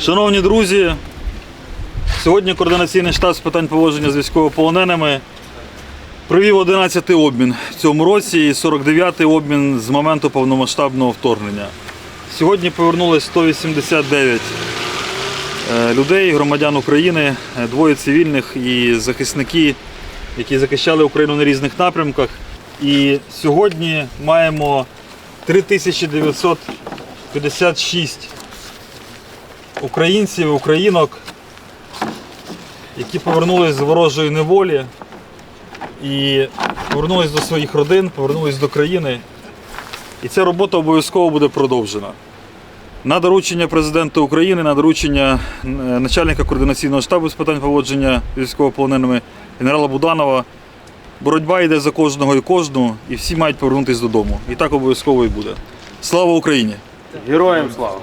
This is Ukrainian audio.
Шановні друзі, сьогодні координаційний штаб з питань поводження з військовополоненими провів 11-й обмін в цьому році і 49-й обмін з моменту повномасштабного вторгнення. Сьогодні повернулось 189 е, людей, громадян України, е, двоє цивільних і захисники, які захищали Україну на різних напрямках. І сьогодні маємо 3956 українців, українок, які повернулись з ворожої неволі і повернулись до своїх родин, повернулись до країни. І ця робота обов'язково буде продовжена. На доручення президента України, на доручення е, начальника координаційного штабу з питань поводження військовополоненими генерала Буданова. Боротьба йде за кожного і кожну, і всі мають повернутися додому. І так обов'язково і буде. Слава Україні! Героям слава!